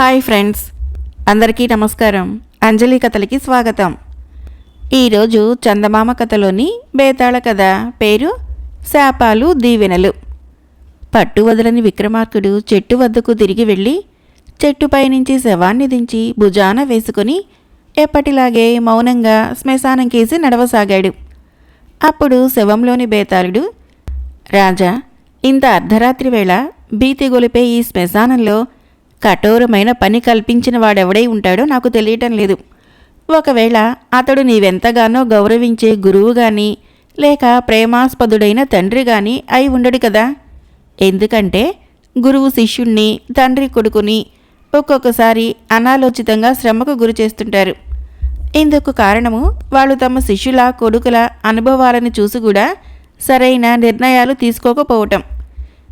Hi friends. అందరికీ నమస్కారం. అంజలి కథలకి స్వాగతం. ఈరోజు చందమామ కథలోని బేతాళ కథ పేరు శాపాలు దీవెనలు. పట్టు వదలని విక్రమార్కుడు చెట్టు వద్దకు తిరిగి వెళ్ళి చెట్టుపై నుంచి శవాన్ని దించి భుజాన వేసుకొని ఎప్పటిలాగే మౌనంగా శ్మశానం కేసి నడవసాగాడు. అప్పుడు శవంలోని బేతాళుడు రాజా ఇంత అర్ధరాత్రి వేళ భీతి గొలిపే ఈ శ్మశానంలో కఠోరమైన పని కల్పించిన వాడెవడై ఉంటాడో నాకు తెలియటం లేదు. ఒకవేళ అతడు నీవెంతగానో గౌరవించే గురువు గాని లేక ప్రేమాస్పదుడైన తండ్రి గాని అయి ఉండడు కదా? ఎందుకంటే గురువు శిష్యుణ్ణి తండ్రి కొడుకుని ఒక్కొక్కసారి అనాలోచితంగా శ్రమకు గురి చేస్తుంటారు. ఇందుకు కారణము వాళ్ళు తమ శిష్యుల కొడుకుల అనుభవాలను చూసి కూడా సరైన నిర్ణయాలు తీసుకోకపోవటం.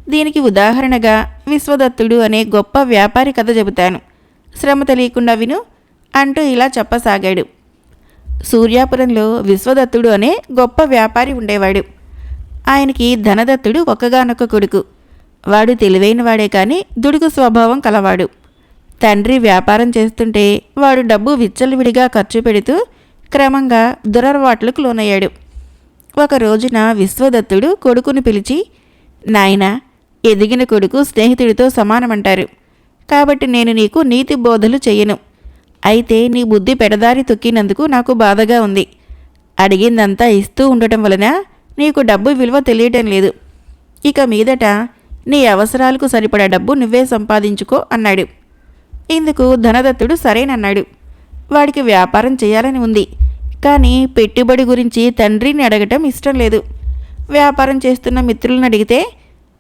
దీనికి ఉదాహరణగా విశ్వదత్తుడు అనే గొప్ప వ్యాపారి కథ చెబుతాను. శ్రమ తెలియకుండా విను అంటూ ఇలా చెప్పసాగాడు. సూర్యాపురంలో విశ్వదత్తుడు అనే గొప్ప వ్యాపారి ఉండేవాడు. ఆయనకి ధనదత్తుడు ఒక్కగానొక్క కొడుకు. వాడు తెలివైన వాడే కానీ దుడుకు స్వభావం కలవాడు. తండ్రి వ్యాపారం చేస్తుంటే వాడు డబ్బు విచ్చలవిడిగా ఖర్చు పెడుతూ క్రమంగా దురలవాట్లకు లోనయ్యాడు. ఒక రోజున విశ్వదత్తుడు కొడుకుని పిలిచి నాయనా ఎదిగిన కొడుకు స్నేహితుడితో సమానమంటారు. కాబట్టి నేను నీకు నీతి బోధలు చెయ్యను. అయితే నీ బుద్ధి పెడదారి తొక్కినందుకు నాకు బాధగా ఉంది. అడిగిందంతా ఇస్తూ ఉండటం వలన నీకు డబ్బు విలువ తెలియటం లేదు. ఇక మీదట నీ అవసరాలకు సరిపడా డబ్బు నువ్వే సంపాదించుకో అన్నాడు. ఇందుకు ధనదత్తుడు సరేనన్నాడు. వాడికి వ్యాపారం చేయాలని ఉంది. కానీ పెట్టుబడి గురించి తండ్రిని అడగటం ఇష్టం లేదు. వ్యాపారం చేస్తున్న మిత్రులను అడిగితే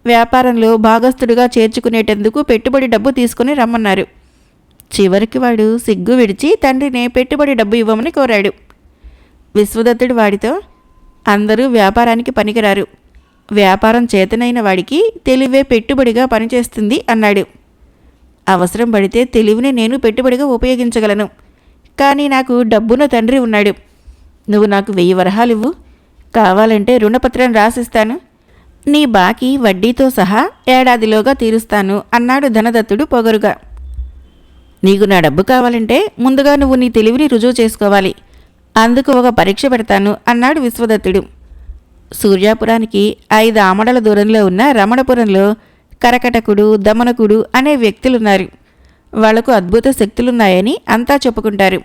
వ్యాపారంలో భాగస్థుడిగా చేర్చుకునేటందుకు పెట్టుబడి డబ్బు తీసుకుని రమ్మన్నారు. చివరికి వాడు సిగ్గు విడిచి తండ్రిని పెట్టుబడి డబ్బు ఇవ్వమని కోరాడు. విశ్వదత్తుడు వాడితో అందరూ వ్యాపారానికి పనికిరారు. వ్యాపారం చేతనైన వాడికి తెలివే పెట్టుబడిగా పనిచేస్తుంది అన్నాడు. అవసరం పడితే తెలివిని నేను పెట్టుబడిగా ఉపయోగించగలను. కానీ నాకు డబ్బున తండ్రి ఉన్నాడు. నువ్వు నాకు వెయ్యి వరహాలు ఇవ్వు కావాలంటే రుణపత్రం రాసిస్తాను. నీ బాకీ వడ్డీతో సహా ఏడాదిలోగా తీరుస్తాను అన్నాడు ధనదత్తుడు పొగరుగా. నీకు నా డబ్బు కావాలంటే ముందుగా నువ్వు నీ తెలివిని రుజువు చేసుకోవాలి. అందుకు ఒక పరీక్ష పెడతాను అన్నాడు విశ్వదత్తుడు. సూర్యాపురానికి ఐదు ఆమడల దూరంలో ఉన్న రమణపురంలో కరకటకుడు దమనకుడు అనే వ్యక్తులున్నారు. వాళ్ళకు అద్భుత శక్తులున్నాయని అంతా చెప్పుకుంటారు.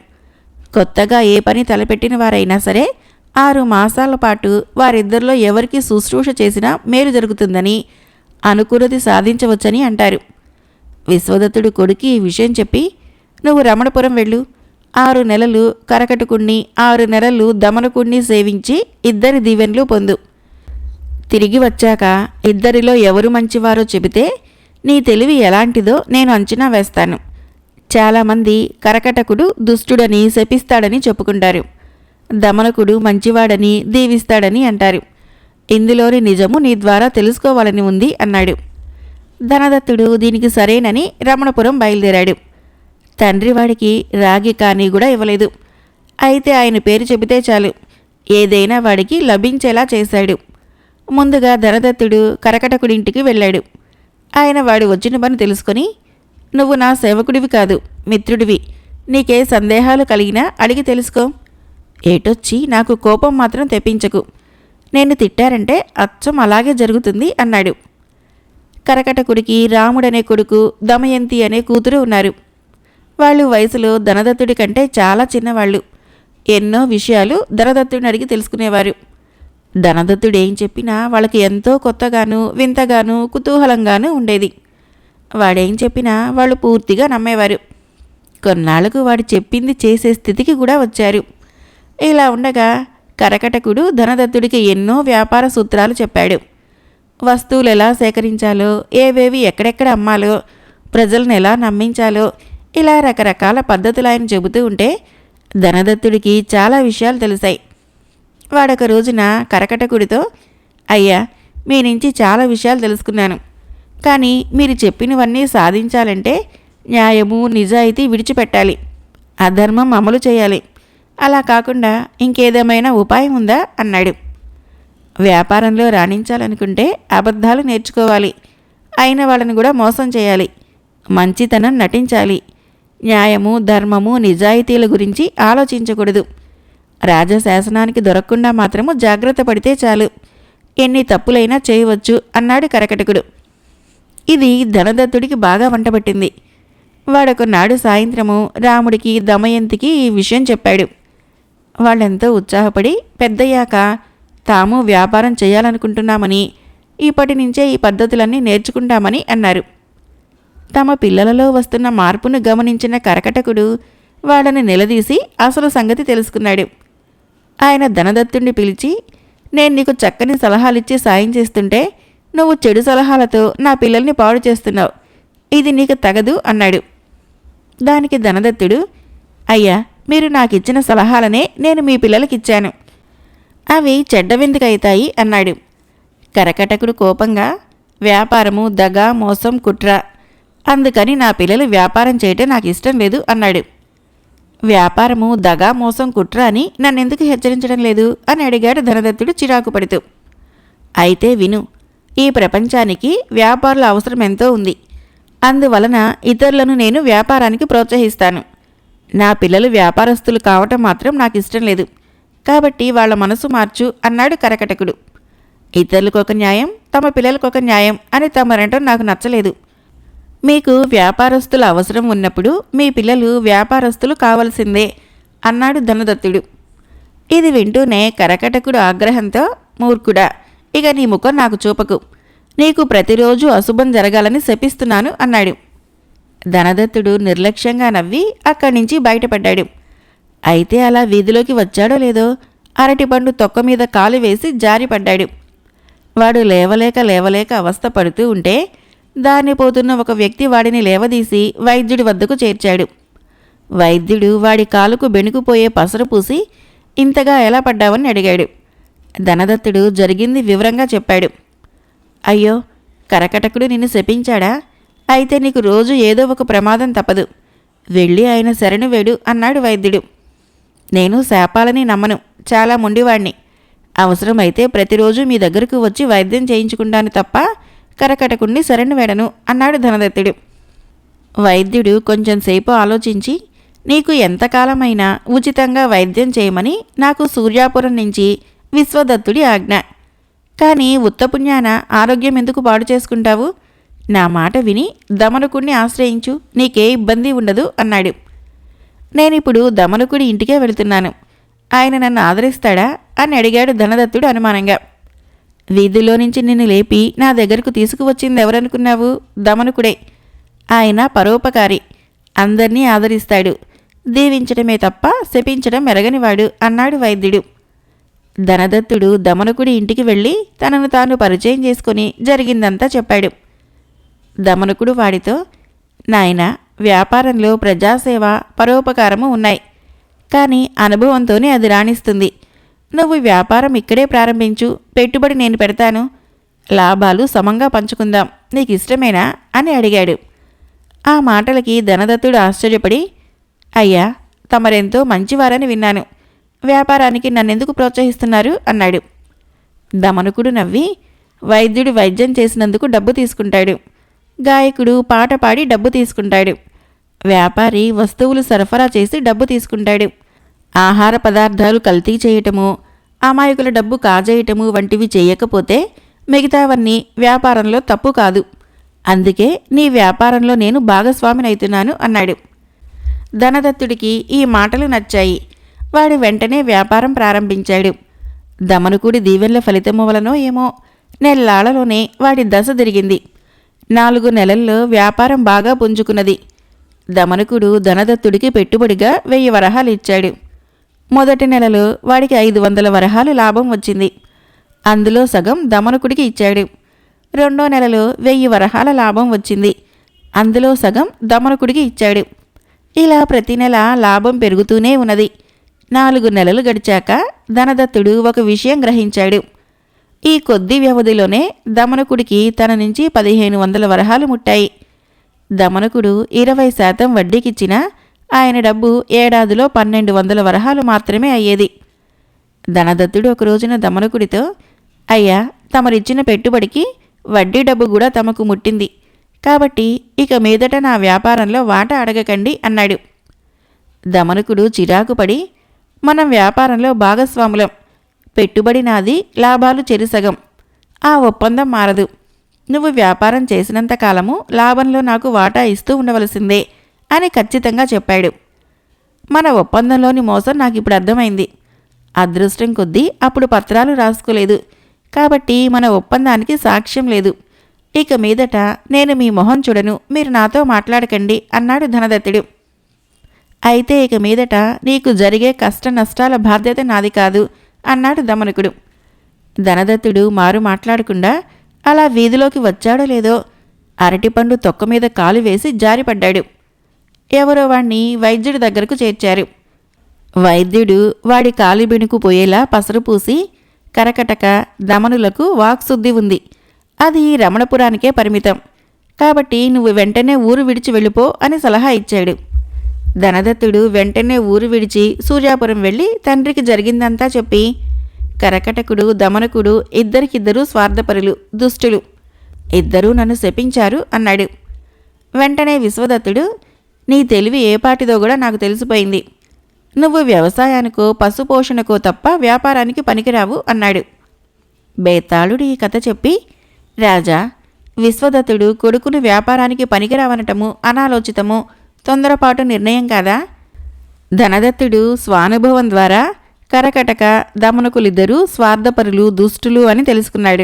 కొత్తగా ఏ పని తలపెట్టిన వారైనా సరే ఆరు మాసాల పాటు వారిద్దరిలో ఎవరికి శుశ్రూష చేసినా మేలు జరుగుతుందని అనుకూలత సాధించవచ్చని అంటారు. విశ్వదత్తుడు కొడుకు ఈ విషయం చెప్పి నువ్వు రమణపురం వెళ్ళు. ఆరు నెలలు కరకటుకుణ్ణి ఆరు నెలలు దమనకుణ్ణి సేవించి ఇద్దరి దీవెన్లు పొందు. తిరిగి వచ్చాక ఇద్దరిలో ఎవరు మంచివారో చెబితే నీ తెలివి ఎలాంటిదో నేను అంచనా వేస్తాను. చాలామంది కరకటకుడు దుష్టుడని శపిస్తాడని చెప్పుకుంటారు. దమనకుడు మంచివాడని దీవిస్తాడని అంటారు. ఇందులోని నిజము నీ ద్వారా తెలుసుకోవాలని ఉంది అన్నాడు. ధనదత్తుడు దీనికి సరేనని రమణపురం బయలుదేరాడు. తండ్రి వాడికి రాగి కానీ కూడా ఇవ్వలేదు. అయితే ఆయన పేరు చెబితే చాలు. ఏదైనా వాడికి లభించేలా చేశాడు. ముందుగా ధనదత్తుడు కరకటకుడింటికి వెళ్ళాడు. ఆయన వాడు వచ్చిన పని తెలుసుకొని నువ్వు నా సేవకుడివి కాదు మిత్రుడివి. నీకే సందేహాలు కలిగినా అడిగి తెలుసుకో. ఏటొచ్చి నాకు కోపం మాత్రం తెప్పించకు. నేను తిట్టారంటే అచ్చం అలాగే జరుగుతుంది అన్నాడు. కరకటకుడికి రాముడనే కొడుకు దమయంతి అనే కూతురు ఉన్నారు. వాళ్ళు వయసులో ధనదత్తుడి కంటే చాలా చిన్నవాళ్ళు. ఎన్నో విషయాలు ధనదత్తుడిని అడిగి తెలుసుకునేవారు. ధనదత్తుడు ఏం చెప్పినా వాళ్ళకి ఎంతో కొత్తగాను వింతగాను కుతూహలంగాను ఉండేది. వాడేం చెప్పినా వాళ్ళు పూర్తిగా నమ్మేవారు. కొన్నాళ్ళకు వాడు చెప్పింది చేసే స్థితికి కూడా వచ్చారు. ఇలా ఉండగా కరకటకుడు ధనదత్తుడికి ఎన్నో వ్యాపార సూత్రాలు చెప్పాడు. వస్తువులు ఎలా సేకరించాలో ఏవేవి ఎక్కడెక్కడ అమ్మాలో ప్రజలను ఎలా నమ్మించాలో ఇలా రకరకాల పద్ధతులు ఆయన చెబుతూ ఉంటే ధనదత్తుడికి చాలా విషయాలు తెలిసాయి. వాడొక రోజున కరకటకుడితో అయ్యా మీ నుంచి చాలా విషయాలు తెలుసుకున్నాను. కానీ మీరు చెప్పినవన్నీ సాధించాలంటే న్యాయము నిజాయితీ విడిచిపెట్టాలి. అధర్మం అమలు చేయాలి. అలా కాకుండా ఇంకేదేమైనా ఉపాయం ఉందా? అన్నాడు. వ్యాపారంలో రాణించాలనుకుంటే అబద్ధాలు నేర్చుకోవాలి. అయిన వాళ్ళని కూడా మోసం చేయాలి. మంచితనం నటించాలి. న్యాయము ధర్మము నిజాయితీల గురించి ఆలోచించకూడదు. రాజశాసనానికి దొరకకుండా మాత్రము జాగ్రత్త పడితే చాలు. ఎన్ని తప్పులైనా చేయవచ్చు అన్నాడు కరకటకుడు. ఇది ధనదత్తుడికి బాగా వంటబట్టింది వాడొకనాడు సాయంత్రము రాముడికి దమయంతికి ఈ విషయం చెప్పాడు. వాళ్ళెంతో ఉత్సాహపడి పెద్దయ్యాక తాము వ్యాపారం చేయాలనుకుంటున్నామని ఇప్పటి నుంచే ఈ పద్ధతులన్నీ నేర్చుకుంటామని అన్నారు. తమ పిల్లలలో వస్తున్న మార్పును గమనించిన కరకటకుడు వాళ్ళని నిలదీసి అసలు సంగతి తెలుసుకున్నాడు. ఆయన ధనదత్తుణ్ణి పిలిచి నేను నీకు చక్కని సలహాలిచ్చి సాయం చేస్తుంటే నువ్వు చెడు సలహాలతో నా పిల్లల్ని పాడు చేస్తున్నావు. ఇది నీకు తగదు అన్నాడు. దానికి ధనదత్తుడు అయ్యా మీరు నాకు ఇచ్చిన సలహాలనే నేను మీ పిల్లలకిచ్చాను. అవి చెడ్డవెందుకైతాయి? అన్నాడు. కరకటకుడు కోపంగా వ్యాపారము దగ మోసం కుట్ర. అందుకని నా పిల్లలు వ్యాపారం చేయటం నాకు ఇష్టం లేదు అన్నాడు. వ్యాపారము దగా మోసం కుట్ర అని నన్నెందుకు హెచ్చరించడం లేదు? అని అడిగాడు ధనదత్తుడు చిరాకు పడుతూ. అయితే విను ఈ ప్రపంచానికి వ్యాపారుల అవసరం ఎంతో ఉంది. అందువలన ఇతరులను నేను వ్యాపారానికి ప్రోత్సహిస్తాను. నా పిల్లలు వ్యాపారస్తులు కావటం మాత్రం నాకు ఇష్టం లేదు. కాబట్టి వాళ్ళ మనసు మార్చు అన్నాడు కరకటకుడు. ఇతరులకు ఒక న్యాయం తమ పిల్లలకు ఒక న్యాయం అని తమరంటం నాకు నచ్చలేదు. మీకు వ్యాపారస్తుల అవసరం ఉన్నప్పుడు మీ పిల్లలు వ్యాపారస్తులు కావలసిందే అన్నాడు ధనదత్తుడు. ఇది వింటూనే కరకటకుడు ఆగ్రహంతో మూర్ఖుడా ఇక నీ ముఖం నాకు చూపకు. నీకు ప్రతిరోజు అశుభం జరగాలని శపిస్తున్నాను అన్నాడు. ధనదత్తుడు నిర్లక్ష్యంగా నవ్వి అక్కడి నుంచి బయటపడ్డాడు. అయితే అలా వీధిలోకి వచ్చాడో లేదో అరటిపండు తొక్క మీద కాలు వేసి జారిపడ్డాడు. వాడు లేవలేక లేవలేక అవస్థ పడుతూ ఉంటే దాన్ని పోతున్న ఒక వ్యక్తి వాడిని లేవదీసి వైద్యుడి వద్దకు చేర్చాడు. వైద్యుడు వాడి కాలుకు బెణుకుపోయే పసరు పూసి ఇంతగా ఎలా పడ్డావని అడిగాడు. ధనదత్తుడు జరిగింది వివరంగా చెప్పాడు. అయ్యో కరకటకుడు నిన్ను శపించాడా? అయితే నీకు రోజు ఏదో ఒక ప్రమాదం తప్పదు. వెళ్ళి ఆయన శరణు వేడు అన్నాడు వైద్యుడు. నేను శాపాలని నమ్మను. చాలా మొండివాణ్ణి. అవసరమైతే ప్రతిరోజు మీ దగ్గరకు వచ్చి వైద్యం చేయించుకుంటాను తప్ప కరకటకుండి శరణు వేడను అన్నాడు ధనదత్తుడు. వైద్యుడు కొంచెంసేపు ఆలోచించి నీకు ఎంతకాలమైనా ఉచితంగా వైద్యం చేయమని నాకు సూర్యాపురం నుంచి విశ్వదత్తుడి ఆజ్ఞ. కానీ ఉత్తపుణ్యాన ఆరోగ్యం ఎందుకు పాడు చేసుకుంటావు? నా మాట విని దమనుకుణ్ణి ఆశ్రయించు నీకే ఇబ్బంది ఉండదు అన్నాడు. నేనిప్పుడు దమనుకుడి ఇంటికే వెళుతున్నాను. ఆయన నన్ను ఆదరిస్తాడా అని అడిగాడు ధనదత్తుడు అనుమానంగా. వీధిలో నుంచి నిన్ను లేపి నా దగ్గరకు తీసుకువచ్చింది ఎవరనుకున్నావు? దమనుకుడే. ఆయన పరోపకారి. అందర్నీ ఆదరిస్తాడు. దీవించడమే తప్ప శపించడం ఎరగనివాడు అన్నాడు వైద్యుడు. ధనదత్తుడు దమనుకుడి ఇంటికి వెళ్ళి తనను తాను పరిచయం చేసుకుని జరిగిందంతా చెప్పాడు. దమనకుడు వాడితో నాయన వ్యాపారంలో ప్రజాసేవ పరోపకారము ఉన్నాయి. కానీ అనుభవంతోనే అది రాణిస్తుంది. నువ్వు వ్యాపారం ఇక్కడే ప్రారంభించు. పెట్టుబడి నేను పెడతాను. లాభాలు సమంగా పంచుకుందాం. నీకు ఇష్టమేనా అని అడిగాడు. ఆ మాటలకి ధనదత్తుడు ఆశ్చర్యపడి అయ్యా తమరెంతో మంచివారని విన్నాను. వ్యాపారానికి నన్నెందుకు ప్రోత్సహిస్తున్నారు? అన్నాడు. దమనుకుడు నవ్వి వైద్యుడు వైద్యం చేసినందుకు డబ్బు తీసుకుంటాడు. గాయకుడు పాట పాడి డబ్బు తీసుకుంటాడు. వ్యాపారి వస్తువులు సరఫరా చేసి డబ్బు తీసుకుంటాడు. ఆహార పదార్థాలు కల్తీ చేయటము అమాయకుల డబ్బు కాజేయటము వంటివి చేయకపోతే మిగతావన్నీ వ్యాపారంలో తప్పు కాదు. అందుకే నీ వ్యాపారంలో నేను భాగస్వామినైతున్నాను అన్నాడు. ధనదత్తుడికి ఈ మాటలు నచ్చాయి. వాడు వెంటనే వ్యాపారం ప్రారంభించాడు. దమనుకుడి దీవెన్ల ఫలితము వలనో ఏమో నెల్లాళ్ళలోనే వాడి దశ తిరిగింది నాలుగు నెలల్లో వ్యాపారం బాగా పుంజుకున్నది. దమనకుడు ధనదత్తుడికి పెట్టుబడిగా వెయ్యి వరహాలు ఇచ్చాడు. మొదటి నెలలో వాడికి ఐదు వందల వరహాలు లాభం వచ్చింది. అందులో సగం దమనకుడికి ఇచ్చాడు. రెండో నెలలో వెయ్యి వరహాల లాభం వచ్చింది. అందులో సగం దమనకుడికి ఇచ్చాడు. ఇలా ప్రతి నెల లాభం పెరుగుతూనే ఉన్నది. నాలుగు నెలలు గడిచాక ధనదత్తుడు ఒక విషయం గ్రహించాడు. ఈ కొద్ది వ్యవధిలోనే దమనకుడికి తన నుంచి పదిహేను వందల వరహాలు ముట్టాయి. దమనకుడు ఇరవై శాతం వడ్డీకిచ్చినా ఆయన డబ్బు ఏడాదిలో పన్నెండు వందల వరహాలు మాత్రమే అయ్యేది. ధనదత్తుడు ఒక రోజున దమనకుడితో అయ్యా తమరిచ్చిన పెట్టుబడికి వడ్డీ డబ్బు కూడా తమకు ముట్టింది. కాబట్టి ఇక మీదట నా వ్యాపారంలో వాటా అడగకండి అన్నాడు. దమనకుడు చిరాకుపడి మనం వ్యాపారంలో భాగస్వాములం. పెట్టుబడి నాది లాభాలు చెరిసగం ఆ ఒప్పందం మారదు. నువ్వు వ్యాపారం చేసినంత కాలము లాభంలో నాకు వాటా ఇస్తూ ఉండవలసిందే అని ఖచ్చితంగా చెప్పాడు. మన ఒప్పందంలోని మోసం నాకు ఇప్పుడు అర్థమైంది. అదృష్టం కొద్దీ అప్పుడు పత్రాలు రాసుకోలేదు. కాబట్టి మన ఒప్పందానికి సాక్ష్యం లేదు. ఇక మీదట నేను మీ మొహం చూడను. మీరు నాతో మాట్లాడకండి అన్నాడు ధనదత్తుడు. అయితే ఇక మీదట నీకు జరిగే కష్ట నష్టాల బాధ్యత నాది కాదు. అన్నాడు దమనకుడు. ధనదత్తుడు మారు మాట్లాడకుండా అలా వీధిలోకి వచ్చాడో లేదో అరటిపండు తొక్క మీద కాలు వేసి జారిపడ్డాడు. ఎవరో వాణ్ణి వైద్యుడి దగ్గరకు చేర్చారు. వైద్యుడు వాడి కాలి పోయేలా పసరు పూసి కరకటక దమనులకు వాక్శుద్ధి ఉంది. అది రమణపురానికే పరిమితం. కాబట్టి నువ్వు వెంటనే ఊరు విడిచి వెళ్ళిపో అని సలహా ఇచ్చాడు. ధనదత్తుడు వెంటనే ఊరు విడిచి సూర్యాపురం వెళ్ళి తండ్రికి జరిగిందంతా చెప్పి కరకటకుడు దమనకుడు ఇద్దరికిద్దరూ స్వార్థపరులు దుష్టులు. ఇద్దరూ నన్ను శపించారు అన్నాడు. వెంటనే విశ్వదత్తుడు నీ తెలివి ఏపాటిదో కూడా నాకు తెలిసిపోయింది. నువ్వు వ్యవసాయానికో పశుపోషణకో తప్ప వ్యాపారానికి పనికిరావు అన్నాడు. బేతాళుడు ఈ కథ చెప్పి రాజా విశ్వదత్తుడు కొడుకును వ్యాపారానికి పనికిరావనటము అనాలోచితము. తొందరపాటు నిర్ణయం కాదా? ధనదత్తుడు స్వానుభవం ద్వారా కరకటక దమనకులిద్దరూ స్వార్థపరులు దుష్టులు అని తెలుసుకున్నాడు.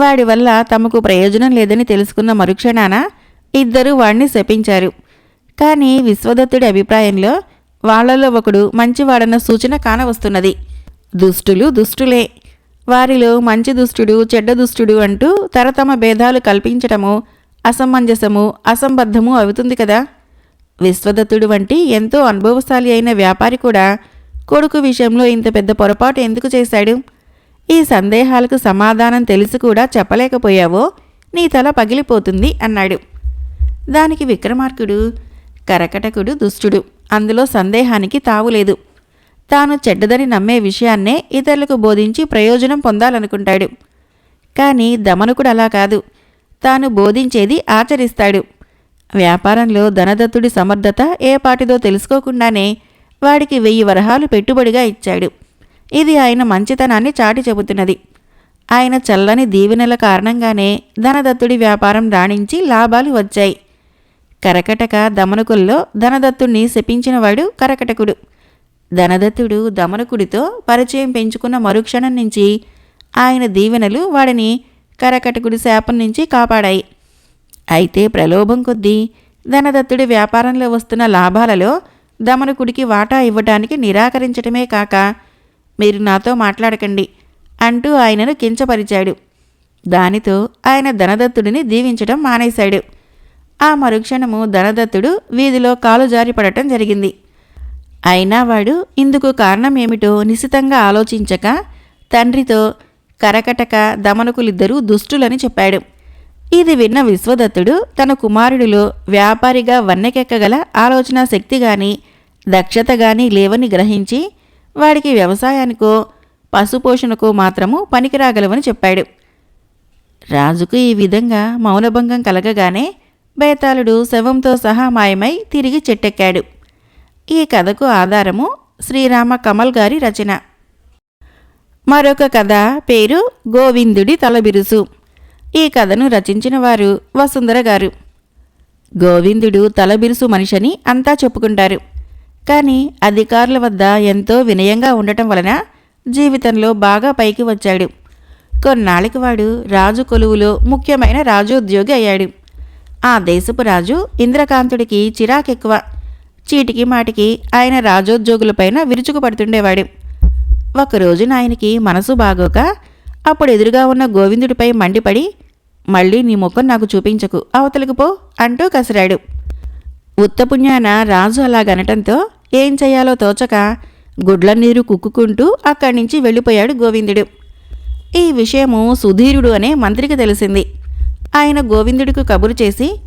వాడి వల్ల తమకు ప్రయోజనం లేదని తెలుసుకున్న మరుక్షణాన ఇద్దరూ వాణ్ణి శపించారు. కానీ విశ్వదత్తుడి అభిప్రాయంలో వాళ్ళలో ఒకడు మంచివాడన్న సూచన కానవస్తున్నది. దుష్టులు దుష్టులే. వారిలో మంచి దుష్టుడు చెడ్డ దుష్టుడు అంటూ తరతమ భేదాలు కల్పించటము అసమంజసము అసంబద్ధము అవుతుంది కదా? విశ్వదత్తుడు వంటి ఎంతో అనుభవశాలి అయిన వ్యాపారి కూడా కొడుకు విషయంలో ఇంత పెద్ద పొరపాటు ఎందుకు చేశాడు? ఈ సందేహాలకు సమాధానం తెలిసి కూడా చెప్పలేకపోయావో నీ తల పగిలిపోతుంది అన్నాడు. దానికి విక్రమార్కుడు కరకటకుడు దుష్టుడు. అందులో సందేహానికి తావులేదు తాను చెడ్డదని నమ్మే విషయాన్నే ఇతరులకు బోధించి ప్రయోజనం పొందాలనుకుంటాడు. కానీ దమనుకుడు అలా కాదు. తాను బోధించేది ఆచరిస్తాడు. వ్యాపారంలో ధనదత్తుడి సమర్థత ఏ పాటిదో తెలుసుకోకుండానే వాడికి వెయ్యి వరహాలు పెట్టుబడిగా ఇచ్చాడు. ఇది ఆయన మంచితనాన్ని చాటి చెబుతున్నది. ఆయన చల్లని దీవెనల కారణంగానే ధనదత్తుడి వ్యాపారం రాణించి లాభాలు వచ్చాయి. కరకటక దమనకుల్లో ధనదత్తుణ్ణి శపించినవాడు కరకటకుడు. ధనదత్తుడు దమనకుడితో పరిచయం పెంచుకున్న మరుక్షణం నుంచి ఆయన దీవెనలు వాడిని కరకటకుడి శాపం నుంచి కాపాడాయి. అయితే ప్రలోభం కొద్దీ ధనదత్తుడి వ్యాపారంలో వస్తున్న లాభాలలో దమనుకుడికి వాటా ఇవ్వటానికి నిరాకరించటమే కాక మీరు నాతో మాట్లాడకండి అంటూ ఆయనను కించపరిచాడు. దానితో ఆయన ధనదత్తుడిని దీవించడం మానేశాడు. ఆ మరుక్షణము ధనదత్తుడు వీధిలో కాలు జారిపడటం జరిగింది. అయినా వాడు ఇందుకు కారణం ఏమిటో నిశితంగా ఆలోచించక తండ్రితో కరకటక దమనకులిద్దరూ దుష్టులని చెప్పాడు. ఇది విన్న విశ్వదత్తుడు తన కుమారుడిలో వ్యాపారిగా వన్నెకెక్కగల ఆలోచన శక్తి గాని దక్షత గాని లేవని గ్రహించి వాడికి వ్యవసాయానికో పశుపోషణకో మాత్రము పనికిరాగలవని చెప్పాడు. రాజుకు ఈ విధంగా మౌనభంగం కలగగానే బేతాళుడు శవంతో సహా మాయమై తిరిగి చెట్టెక్కాడు. ఈ కథకు ఆధారము శ్రీరామ కమల్ గారి రచన. మరొక కథ పేరు గోవిందుడి తలబిరుసు. ఈ కథను రచించిన వారు వసుంధర గారు. గోవిందుడు తలబిరుసు మనిషని అంతా చెప్పుకుంటారు. కానీ అధికారుల వద్ద ఎంతో వినయంగా ఉండటం వలన జీవితంలో బాగా పైకి వచ్చాడు. కొన్నాళ్ళకి వాడు రాజు కొలువులో ముఖ్యమైన రాజోద్యోగి అయ్యాడు. ఆ దేశపు రాజు ఇంద్రకాంతుడికి చిరాకెక్కువ. చీటికి మాటికి ఆయన రాజోద్యోగులపైన విరుచుకు పడుతుండేవాడు ఒకరోజున ఆయనకి మనసు బాగోక అప్పుడు ఎదురుగా ఉన్న గోవిందుడిపై మండిపడి మళ్ళీ నీ ముఖం నాకు చూపించకు అవతలకు పో అంటూ కసిరాడు. ఉత్తపుణ్యాన రాజు అలాగనటంతో ఏం చేయాలో తోచక గుడ్ల నీరు కుక్కుకుంటూ అక్కడి నుంచి వెళ్ళిపోయాడు గోవిందుడు. ఈ విషయము సుధీరుడు అనే మంత్రికి తెలిసింది. ఆయన గోవిందుడికి కబురు చేసి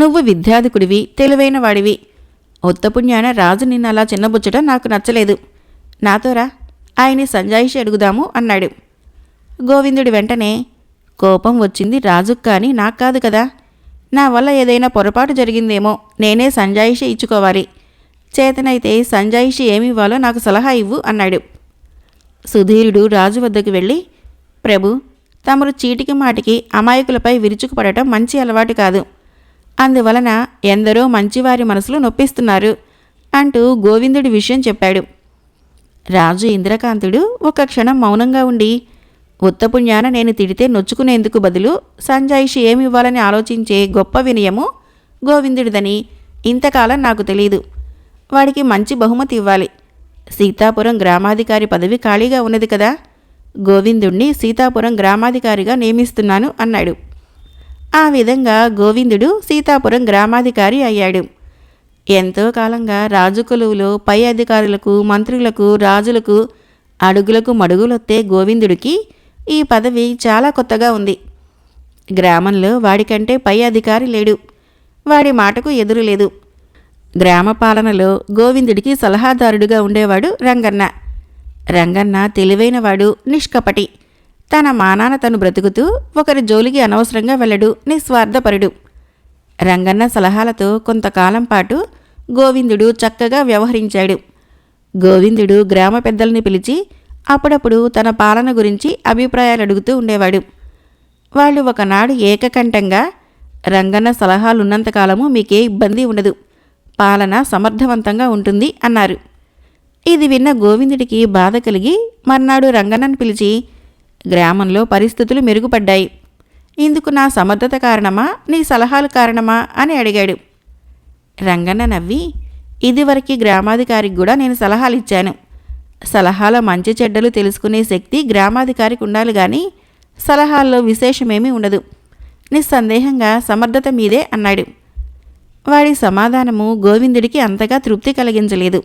నువ్వు విద్యాధికుడివి తెలివైన వాడివి. ఉత్తపుణ్యాన రాజు నిన్న అలా చిన్నబుచ్చటం నాకు నచ్చలేదు. నాతోరా ఆయన్ని సంజాయిషి అడుగుదాము అన్నాడు. గోవిందుడి వెంటనే కోపం వచ్చింది రాజుకు కానీ నాకు కాదు కదా. నా వల్ల ఏదైనా పొరపాటు జరిగిందేమో నేనే సంజాయిషి ఇచ్చుకోవాలి. చేతనైతే సంజాయిషి ఏమివ్వాలో నాకు సలహా ఇవ్వు అన్నాడు. సుధీరుడు రాజు వద్దకు వెళ్ళి ప్రభు తమరు చీటికి మాటికి అమాయకులపై విరుచుకుపడటం మంచి అలవాటు కాదు. అందువలన ఎందరో మంచివారి మనసులు నొప్పిస్తున్నారు అంటూ గోవిందుడి విషయం చెప్పాడు. రాజు ఇంద్రకాంతుడు ఒక క్షణం మౌనంగా ఉండి ఉత్తపుణ్యాన నేను తిడితే నొచ్చుకునేందుకు బదులు సంజాయిషి ఏమివ్వాలని ఆలోచించే గొప్ప వినయము గోవిందుడిదని ఇంతకాలం నాకు తెలియదు వాడికి మంచి బహుమతి ఇవ్వాలి. సీతాపురం గ్రామాధికారి పదవి ఖాళీగా ఉన్నది కదా? గోవిందుణ్ణి సీతాపురం గ్రామాధికారిగా నియమిస్తున్నాను అన్నాడు. ఆ విధంగా గోవిందుడు సీతాపురం గ్రామాధికారి అయ్యాడు. ఎంతో కాలంగా రాజు కొలువులో పై అధికారులకు మంత్రులకు రాజులకు అడుగులకు మడుగులొత్తే గోవిందుడికి ఈ పదవి చాలా కొత్తగా ఉంది. గ్రామంలో వాడికంటే పై అధికారి లేడు. వాడి మాటకు ఎదురు లేదు. గ్రామ పాలనలో గోవిందుడికి సలహాదారుడుగా ఉండేవాడు రంగన్న. రంగన్న తెలివైనవాడు నిష్కపటి. తన మానాన తను బ్రతుకుతూ ఒకరి జోలికి అనవసరంగా వెళ్ళడు నిస్వార్థపరుడు. రంగన్న సలహాలతో కొంతకాలం పాటు గోవిందుడు చక్కగా వ్యవహరించాడు. గోవిందుడు గ్రామ పెద్దల్ని పిలిచి అప్పుడప్పుడు తన పాలన గురించి అభిప్రాయాలు అడుగుతూ ఉండేవాడు. వాళ్ళు ఒకనాడు ఏకకంఠంగా రంగన్న సలహాలున్నంతకాలము మీకే ఇబ్బంది ఉండదు. పాలన సమర్థవంతంగా ఉంటుంది అన్నారు. ఇది విన్న గోవిందుడికి బాధ కలిగి మర్నాడు రంగన్నను పిలిచి గ్రామంలో పరిస్థితులు మెరుగుపడ్డాయి. ఇందుకు నా సమర్థత కారణమా? నీ సలహాలు కారణమా? అని అడిగాడు. రంగన్న నవ్వి ఇదివరకు గ్రామాధికారికి కూడా నేను సలహాలు ఇచ్చాను సలహాల మంచి చెడ్డలు తెలుసుకునే శక్తి గ్రామాధికారికి ఉండాలి కానీ సలహాల్లో విశేషమేమీ ఉండదు. నిస్సందేహంగా సమర్థత మీదే అన్నాడు. వాడి సమాధానము గోవిందుడికి అంతగా తృప్తి కలిగించలేదు.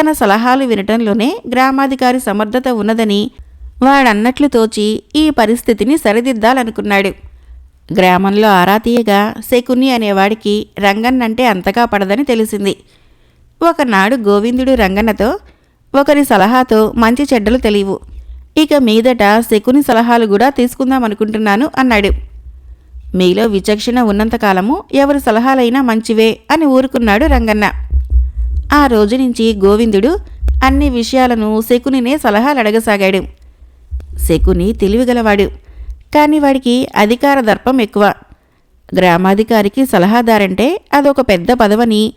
తన సలహాలు వినటంలోనే గ్రామాధికారి సమర్థత ఉన్నదని వాడన్నట్లు తోచి ఈ పరిస్థితిని సరిదిద్దాలనుకున్నాడు. గ్రామంలో ఆరా తీయగా శకుని అనేవాడికి రంగన్నంటే అంతగా పడదని తెలిసింది. ఒకనాడు గోవిందుడు రంగన్నతో ఒకరి సలహాతో మంచి చెడ్డలు తెలియవు. ఇక మీదట శకుని సలహాలు కూడా తీసుకుందామనుకుంటున్నాను అన్నాడు. మీలో విచక్షణ ఉన్నంతకాలము ఎవరి సలహాలైనా మంచివే అని ఊరుకున్నాడు రంగన్న. ఆ రోజు నుంచి గోవిందుడు అన్ని విషయాలను శకునినే సలహాలు అడగసాగాడు శకుని తెలివిగలవాడు కానీ వాడికి అధికార దర్పం ఎక్కువ. గ్రామాధికారికి సలహాదారంటే అదొక పెద్ద పదవని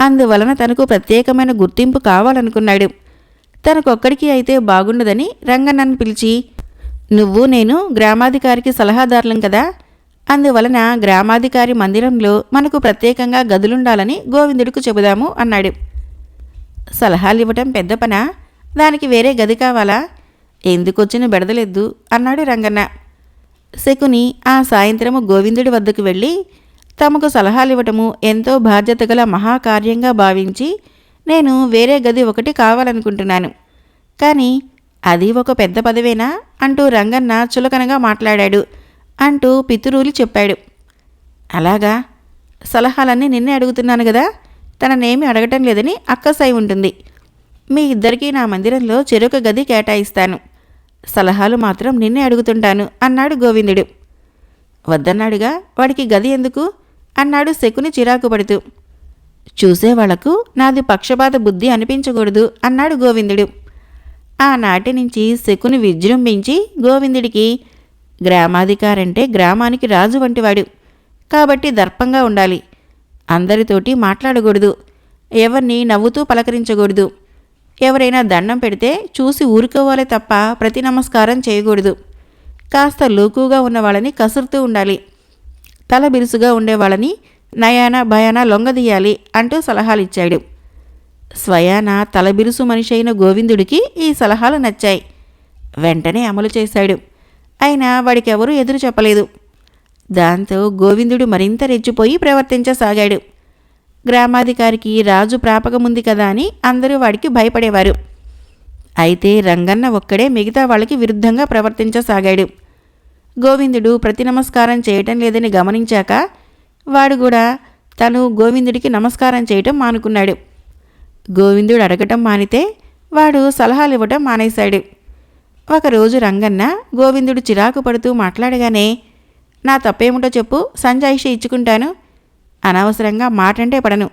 అందువలన తనకు ప్రత్యేకమైన గుర్తింపు కావాలనుకున్నాడు. తనకొక్కడికి అయితే బాగుండదని రంగన్నను పిలిచి నువ్వు నేను గ్రామాధికారికి సలహాదారులం కదా? అందువలన గ్రామాధికారి మందిరంలో మనకు ప్రత్యేకంగా గదులుండాలని గోవిందుడికి చెబుదాము అన్నాడు. సలహాలు ఇవ్వటం పెద్ద పనా? దానికి వేరే గది కావాలా? ఎందుకొచ్చిన బెడదలేదు అన్నాడు రంగన్న. శకుని ఆ సాయంత్రము గోవిందుడి వద్దకు వెళ్ళి తమకు సలహాలు ఇవ్వటము ఎంతో బాధ్యత గల మహాకార్యంగా భావించి నేను వేరే గది ఒకటి కావాలనుకుంటున్నాను. కానీ అది ఒక పెద్ద పదవేనా? అంటూ రంగన్న చులకనగా మాట్లాడాడు. అంటూ పితురూలి చెప్పాడు. అలాగా? సలహాలన్నీ నిన్నే అడుగుతున్నాను కదా తననేమి అడగటం లేదని అక్కసాయి ఉంటుంది. మీ ఇద్దరికీ నా మందిరంలో చెరుక గది కేటాయిస్తాను. సలహాలు మాత్రం నిన్నే అడుగుతుంటాను అన్నాడు గోవిందుడు. వద్దన్నాడుగా? వాడికి గది ఎందుకు? అన్నాడు శకుని చిరాకు పడుతూ చూసేవాళ్ళకు నాది పక్షపాత బుద్ధి అనిపించకూడదు అన్నాడు గోవిందుడు. ఆనాటి నుంచి శకుని విజృంభించి గోవిందుడికి గ్రామాధికారంటే గ్రామానికి రాజు వంటివాడు. కాబట్టి దర్పంగా ఉండాలి. అందరితోటి మాట్లాడకూడదు. ఎవరిని నవ్వుతూ పలకరించకూడదు. ఎవరైనా దండం పెడితే చూసి ఊరుకోవాలి తప్ప ప్రతి నమస్కారం చేయకూడదు. కాస్త లోకుగా ఉన్న వాళ్ళని కసురుతూ ఉండాలి. తల బిరుసుగా ఉండేవాళ్ళని నయాన భయాన లొంగదీయాలి అంటూ సలహాలిచ్చాడు. స్వయాన తలబిరుసు మనిషి అయిన గోవిందుడికి ఈ సలహాలు నచ్చాయి. వెంటనే అమలు చేశాడు. అయినా వాడికెవరూ ఎదురు చెప్పలేదు. దాంతో గోవిందుడు మరింత రెచ్చిపోయి ప్రవర్తించసాగాడు. గ్రామాధికారికి రాజు ప్రాపకముంది కదా అని అందరూ వాడికి భయపడేవారు. అయితే రంగన్న ఒక్కడే మిగతా వాళ్ళకి విరుద్ధంగా ప్రవర్తించసాగాడు. గోవిందుడు ప్రతి నమస్కారం చేయటం లేదని గమనించాక వాడు కూడా తను గోవిందుడికి నమస్కారం చేయటం మానుకున్నాడు. గోవిందుడు అడగటం మానితే వాడు సలహాలు ఇవ్వటం మానేశాడు. ఒకరోజు రంగన్న గోవిందుడు చిరాకు పడుతూ మాట్లాడగానే నా తప్పేమిటో చెప్పు సంజాయిషి ఇచ్చుకుంటాను. అనవసరంగా మాటంటే పడను.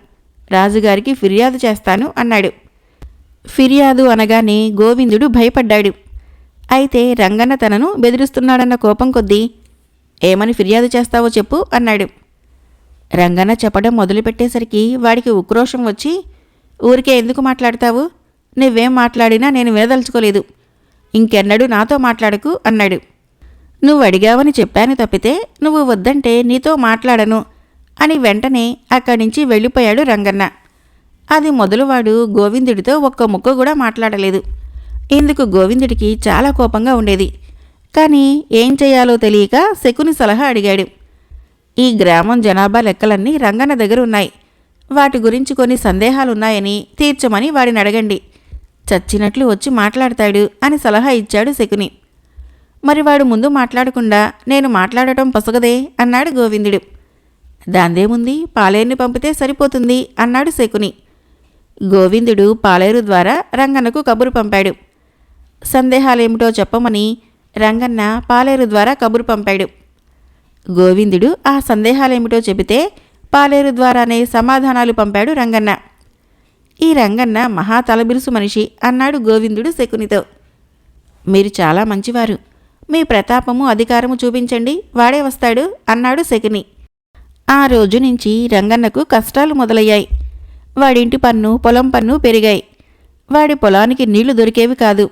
రాజుగారికి ఫిర్యాదు చేస్తాను అన్నాడు. ఫిర్యాదు అనగానే గోవిందుడు భయపడ్డాడు. అయితే రంగన్న తనను బెదిరిస్తున్నాడన్న కోపం కొద్దీ ఏమని ఫిర్యాదు చేస్తావో చెప్పు అన్నాడు. రంగన్న చెప్పడం మొదలుపెట్టేసరికి వాడికి ఉక్రోషం వచ్చి ఊరికే ఎందుకు మాట్లాడతావు? నువ్వేం మాట్లాడినా నేను వినదలుచుకోలేదు. ఇంకెన్నడూ నాతో మాట్లాడకు అన్నాడు. నువ్వు అడిగావని చెప్పాను తప్పితే నువ్వు వద్దంటే నీతో మాట్లాడను అని వెంటనే అక్కడి నుంచి వెళ్ళిపోయాడు రంగన్న. అది మొదలువాడు గోవిందుడితో ఒక్క ముక్క కూడా మాట్లాడలేదు. ఇందుకు గోవిందుడికి చాలా కోపంగా ఉండేది. కానీ ఏం చేయాలో తెలియక శకుని సలహా అడిగాడు. ఈ గ్రామం జనాభా లెక్కలన్నీ రంగన్న దగ్గర ఉన్నాయి. వాటి గురించి కొన్ని సందేహాలున్నాయని తీర్చమని వాడిని అడగండి. చచ్చినట్లు వచ్చి మాట్లాడతాడు అని సలహా ఇచ్చాడు శకుని. మరి వాడు ముందు మాట్లాడకుండా నేను మాట్లాడటం పొసగదే అన్నాడు గోవిందుడు. దాందేముంది? పాలేరుని పంపితే సరిపోతుంది అన్నాడు శకుని. గోవిందుడు పాలేరు ద్వారా రంగన్నకు కబురు పంపాడు. సందేహాలేమిటో చెప్పమని రంగన్న పాలేరు ద్వారా కబురు పంపాడు. గోవిందుడు ఆ సందేహాలేమిటో చెబితే పాలేరు ద్వారానే సమాధానాలు పంపాడు రంగన్న. ఈ రంగన్న మహా తలబిరుసు మనిషి అన్నాడు గోవిందుడు శకునితో. మీరు చాలా మంచివారు. మీ ప్రతాపము అధికారము చూపించండి. వాడే వస్తాడు అన్నాడు శకుని. ఆ రోజు నుంచి రంగన్నకు కష్టాలు మొదలయ్యాయి. వాడింటి పన్ను పొలం పన్ను పెరిగాయి. వాడి పొలానికి నీళ్ళు దొరికేవి కాదు.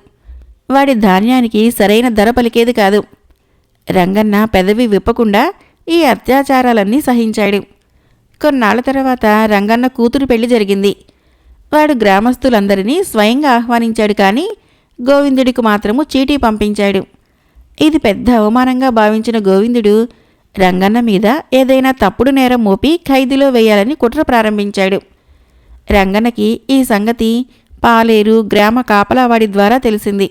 వాడి ధాన్యానికి సరైన ధర పలికేది కాదు. రంగన్న పెదవి విప్పకుండా ఈ అత్యాచారాలన్నీ సహించాడు. కొన్నాళ్ళ తర్వాత రంగన్న కూతురు పెళ్ళి జరిగింది. వాడు గ్రామస్తులందరినీ స్వయంగా ఆహ్వానించాడు కానీ గోవిందుడికి మాత్రము చీటీ పంపించాడు. ఇది పెద్ద అవమానంగా భావించిన గోవిందుడు రంగన్న మీద ఏదైనా తప్పుడు నేరం మోపి ఖైదీలో వేయాలని కుట్ర ప్రారంభించాడు. రంగన్నకి ఈ సంగతి పాలేరు గ్రామ కాపలావాడి ద్వారా తెలిసింది.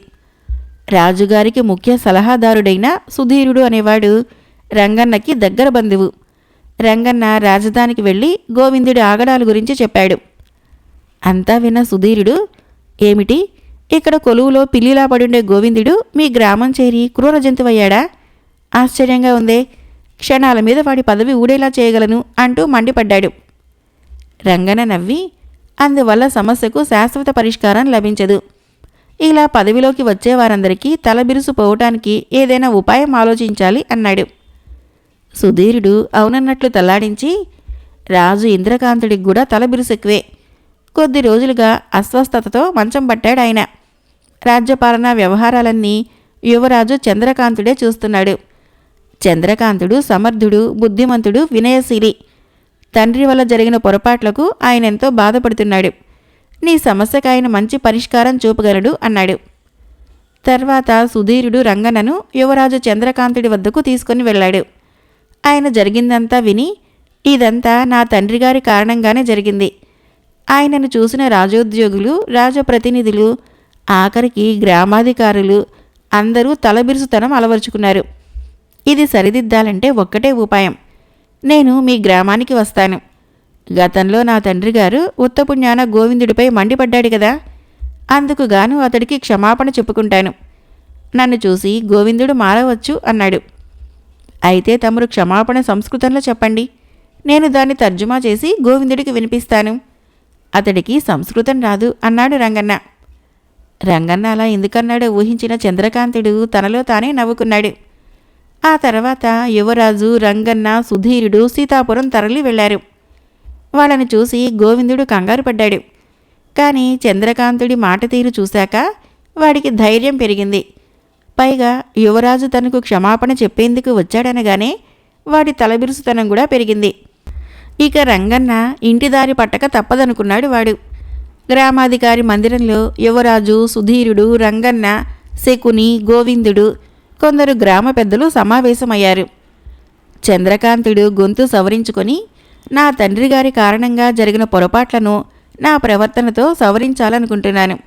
రాజుగారికి ముఖ్య సలహాదారుడైన సుధీరుడు అనేవాడు రంగన్నకి దగ్గర బంధువు. రంగన్న రాజధానికి వెళ్ళి గోవిందుడి ఆగడాల గురించి చెప్పాడు. అంతా విన్న సుధీరుడు ఏమిటి? ఇక్కడ కొలువులో పిల్లిలా పడుండే గోవిందుడు మీ గ్రామం చేరి క్రూర జంతువయ్యాడా? ఆశ్చర్యంగా ఉందే. క్షణాల మీద వాడి పదవి ఊడేలా చేయగలను అంటూ మండిపడ్డాడు. రంగన నవ్వి అందువల్ల సమస్యకు శాశ్వత పరిష్కారం లభించదు. ఇలా పదవిలోకి వచ్చే వారందరికీ తలబిరుసు పోవటానికి ఏదైనా ఉపాయం ఆలోచించాలి అన్నాడు. సుధీరుడు అవునన్నట్లు తల్లాడించి రాజు ఇంద్రకాంతుడికి కూడా తలబిరుసెక్కువే కొద్ది రోజులుగా అస్వస్థతతో మంచం పట్టాడు ఆయన. రాజ్యపాలనా వ్యవహారాలన్నీ యువరాజు చంద్రకాంతుడే చూస్తున్నాడు. చంద్రకాంతుడు సమర్థుడు బుద్ధిమంతుడు వినయశీలి. తండ్రి వల్ల జరిగిన పొరపాట్లకు ఆయన ఎంతో బాధపడుతున్నాడు. నీ సమస్యకు ఆయన మంచి పరిష్కారం చూపగలడు అన్నాడు. తర్వాత సుధీరుడు రంగనను యువరాజు చంద్రకాంతుడి వద్దకు తీసుకుని వెళ్ళాడు. ఆయన జరిగిందంతా విని ఇదంతా నా తండ్రి గారి కారణంగానే జరిగింది. ఆయనను చూసిన రాజోద్యోగులు రాజప్రతినిధులు ఆఖరికి గ్రామాధికారులు అందరూ తలబిరుసుతనం అలవరుచుకున్నారు. ఇది సరిదిద్దాలంటే ఒక్కటే ఉపాయం. నేను మీ గ్రామానికి వస్తాను. గతంలో నా తండ్రి గారు ఉత్తపుణ్యాన గోవిందుడిపై మండిపడ్డాడు కదా. అందుకు గాను అతడికి క్షమాపణ చెప్పుకుంటాను. నన్ను చూసి గోవిందుడు మారవచ్చు అన్నాడు. అయితే తమరు క్షమాపణ సంస్కృతంలో చెప్పండి. నేను దాన్ని తర్జుమా చేసి గోవిందుడికి వినిపిస్తాను. అతడికి సంస్కృతం రాదు అన్నాడు రంగన్న. రంగన్న అలా ఎందుకన్నాడో ఊహించిన చంద్రకాంతుడు తనలో తానే నవ్వుకున్నాడు. ఆ తర్వాత యువరాజు రంగన్న సుధీరుడు సీతాపురం తరలి వెళ్ళారు. వాళ్ళని చూసి గోవిందుడు కంగారు పడ్డాడు. కానీ చంద్రకాంతుడి మాట తీరు చూశాక వాడికి ధైర్యం పెరిగింది. పైగా యువరాజు తనకు క్షమాపణ చెప్పేందుకు వచ్చాడనగానే వాడి తలబిరుసుతనం కూడా పెరిగింది. ఇక రంగన్న ఇంటిదారి పట్టక తప్పదనుకున్నాడు వాడు. గ్రామాధికారి మందిరంలో యువరాజు సుధీరుడు రంగన్న శకుని గోవిందుడు కొందరు గ్రామ పెద్దలు సమావేశమయ్యారు. చంద్రకాంతుడు గొంతు సవరించుకొని నా తండ్రి గారి కారణంగా జరిగిన పొరపాట్లను నా ప్రవర్తనతో సవరించాలనుకుంటున్నాను.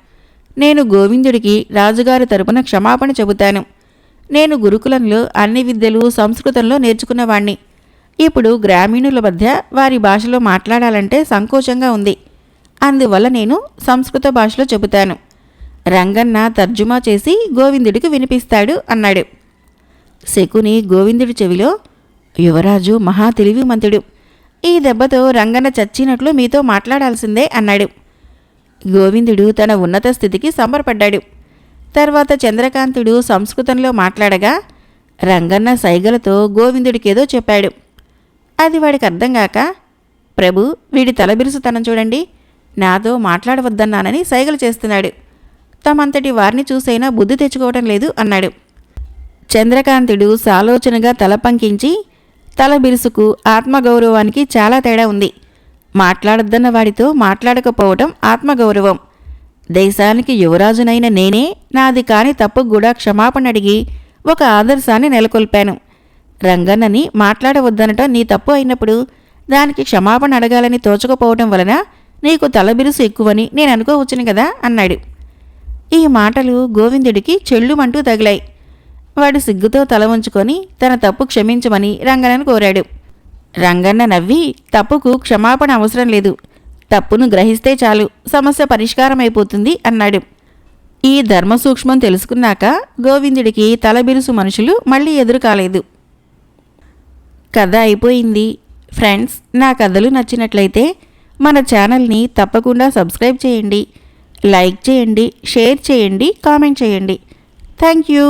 నేను గోవిందుడికి రాజుగారి తరపున క్షమాపణ చెబుతాను. నేను గురుకులంలో అన్ని విద్యలు సంస్కృతంలో నేర్చుకున్నవాణ్ణి. ఇప్పుడు గ్రామీణుల మధ్య వారి భాషలో మాట్లాడాలంటే సంకోచంగా ఉంది. అందువల్ల నేను సంస్కృత భాషలో చెబుతాను. రంగన్న తర్జుమా చేసి గోవిందుడికి వినిపిస్తాడు అన్నాడు. శకుని గోవిందుడి చెవిలో యువరాజు మహా తెలివిమంతుడు. ఈ దెబ్బతో రంగన్న చచ్చినట్లు మీతో మాట్లాడాల్సిందే అన్నాడు. గోవిందుడు తన ఉన్నత స్థితికి సంబరపడ్డాడు. తర్వాత చంద్రకాంతుడు సంస్కృతంలో మాట్లాడగా రంగన్న సైగలతో గోవిందుడికేదో చెప్పాడు. అది వాడికి అర్థం కాక ప్రభు వీడి తలబిరుసుతనం చూడండి. నాతో మాట్లాడవద్దన్నానని సైగలు చేస్తున్నాడు. తమంతటి వారిని చూసైనా బుద్ధి తెచ్చుకోవటం లేదు అన్నాడు. చంద్రకాంతుడు సాలోచనగా తల పంకించి తల బిరుసుకు ఆత్మగౌరవానికి చాలా తేడా ఉంది. మాట్లాడొద్దన్న వాడితో మాట్లాడకపోవటం ఆత్మగౌరవం. దేశానికి యువరాజునైన నేనే నాది కాని తప్పు కూడా క్షమాపణ అడిగి ఒక ఆదర్శాన్ని నెలకొల్పాను. రంగన్నని మాట్లాడవద్దనటం నీ తప్పు అయినప్పుడు దానికి క్షమాపణ అడగాలని తోచకపోవటం వలన నీకు తలబిరుసు ఎక్కువని నేను అనుకోవచ్చును కదా అన్నాడు. ఈ మాటలు గోవిందుడికి చెల్లుమంటూ తగిలాయి. వాడు సిగ్గుతో తల ఉంచుకొని తన తప్పు క్షమించమని రంగన్నను కోరాడు. రంగన్న నవ్వి తప్పుకు క్షమాపణ అవసరం లేదు. తప్పును గ్రహిస్తే చాలు సమస్య పరిష్కారమైపోతుంది అన్నాడు. ఈ ధర్మ సూక్ష్మం తెలుసుకున్నాక గోవిందుడికి తలబిరుసు మనుషులు మళ్ళీ ఎదురు కాలేదు. కథ అయిపోయింది. ఫ్రెండ్స్ నా కథలు నచ్చినట్లయితే మన ఛానల్ని తప్పకుండా సబ్స్క్రైబ్ చేయండి. లైక్ చేయండి షేర్ చేయండి కామెంట్ చేయండి. Thank you.